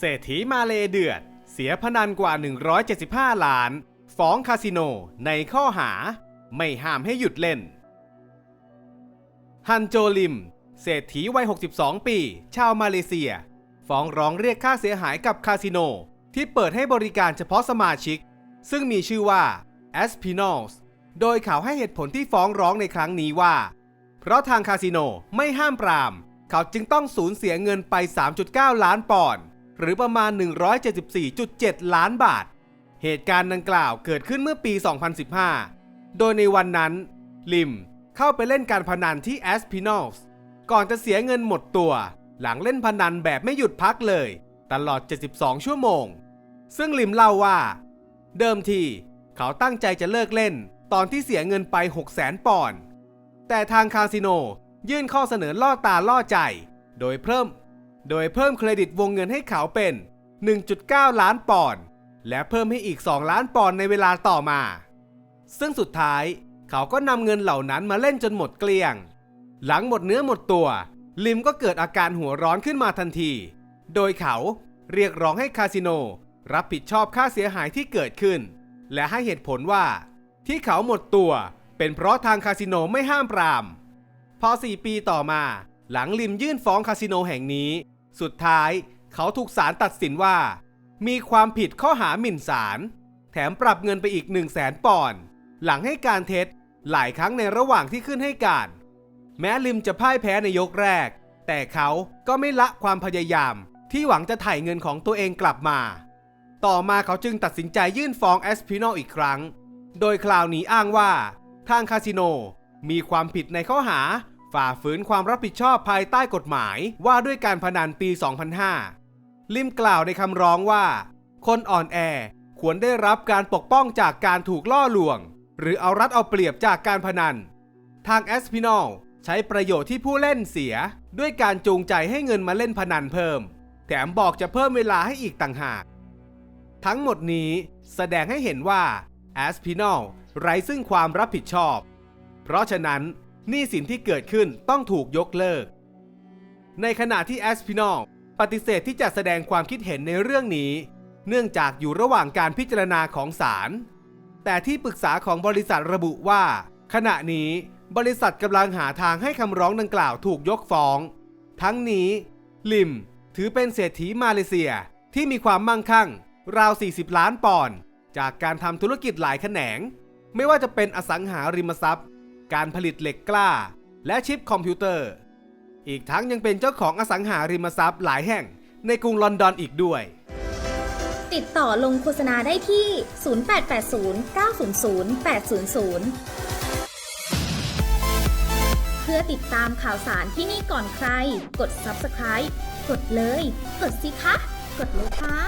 เศรษฐีมาเลเดือด เสียพนันกว่า 175 ล้าน ฟ้องคาสิโนในข้อหา ไม่ห้ามให้หยุดเล่น ฮันโจลิม เศรษฐีวัย 62 ปี ชาวมาเลเซีย ฟ้องร้องเรียกค่าเสียหายกับคาสิโน ที่เปิดให้บริการเฉพาะสมาชิก ซึ่งมีชื่อว่า a s p i n a l s โดยเขาให้เหตุผลที่ฟ้องร้องในครั้งนี้ว่า เพราะทางคาสิโนไม่ห้ามปราม เขาจึงต้องสูญเสียเงินไป 3.9 ล้านปอนด์ หรือประมาณ 174.7 ล้านบาท เหตุการณ์ดังกล่าวเกิดขึ้นเมื่อปี 2015 โดยในวันนั้น ลิมเข้าไปเล่นการพนันที่ a s p i n a l s ก่อนจะเสียเงินหมดตัว หลังเล่นพนันแบบไม่หยุดพักเลย ตลอด 72 ชั่วโมง ซึ่งลิมเล่าว่า เดิมทีเขาตั้งใจจะเลิกเล่นตอนที่เสียเงินไป6 0 0 0 0 0ปอนด์แต่ทางคาสิโนยื่นข้อเสนอล่อตาล่อใจ โดยเพิ่ม โดยเพิ่มเครดิตวงเงินให้เขาเป็น 1.9 ล้านปอนด์ และเพิ่มให้อีก 2 ล้านปอนด์ในเวลาต่อมา ซึ่งสุดท้ายเขาก็นำเงินเหล่านั้นมาเล่นจนหมดเกลี้ยง หลังหมดเนื้อหมดตัว ลิมก็เกิดอาการหัวร้อนขึ้นมาทันที โดยเขาเรียกร้องให้คาสิโน รับผิดชอบค่าเสียหายที่เกิดขึ้น และให้เหตุผลว่า ที่เขาหมดตัว เป็นเพราะทางคาสิโนไม่ห้ามปราม พอ 4 ปีต่อมา หลังลิมยื่นฟ้องคาสิโนแห่งนี้ สุดท้ายเขาถูกศาลตัดสินว่า มีความผิดข้อหาหมิ่นศาล แถมปรับเงินไปอีก 1 0 0 0 0แสนปอนด์หลังให้การเท็จหลายครั้งในระหว่างที่ขึ้นให้การ แม้ลิมจะพ่ายแพ้ในยกแรก แต่เขาก็ไม่ละความพยายาม ที่หวังจะถ่ายเงินของตัวเองกลับมา ต่อมาเขาจึงตัดสินใจยื่นฟ้องแอสพิโนอีกครั้ง โดยคราวนี้อ้างว่า ทางคาสิโนมีความผิดในข้อหา ฝ่าฝืนความรับผิดชอบภายใต้กฎหมายว่าด้วยการพนันปี 2005 ลิมกล่าวในคำร้องว่า คนอ่อนแอควรได้รับการปกป้องจากการถูกล่อลวง หรือเอารัดเอาเปรียบจากการพนัน ทางแอสพิโนใช้ประโยชน์ที่ผู้เล่นเสีย ด้วยการจูงใจให้เงินมาเล่นพนันเพิ่ม แถมบอกจะเพิ่มเวลาให้อีกต่างหาก ทั้งหมดนี้แสดงให้เห็นว่าแอสพิโนไร้ซึ่งความรับผิดชอบ เพราะฉะนั้น หนี้สินที่เกิดขึ้นต้องถูกยกเลิก ในขณะที่แอสพิโนปฏิเสธที่จะแสดงความคิดเห็นในเรื่องนี้ เนื่องจากอยู่ระหว่างการพิจารณาของศาล แต่ที่ปรึกษาของบริษัทระบุว่า ขณะนี้บริษัทกำลังหาทางให้คำร้องดังกล่าวถูกยกฟ้อง ทั้งนี้ ลิม ถือเป็นเศรษฐีมาเลเซียที่มีความมั่งคั่ง ราว 40 ล้านปอนด์จากการทำธุรกิจหลายแขนง ไม่ว่าจะเป็นอสังหาริมทรัพย์ การผลิตเหล็กกล้า และชิปคอมพิวเตอร์ อีกทั้งยังเป็นเจ้าของอสังหาริมทรัพย์หลายแห่งในกรุงลอนดอนอีกด้วย ติดต่อลงโฆษณาได้ที่ 0880 900 800เพื่อติดตามข่าวสารที่นี่ก่อนใคร กด subscribe กดเลย กดสิคะ กดเลยค่ะ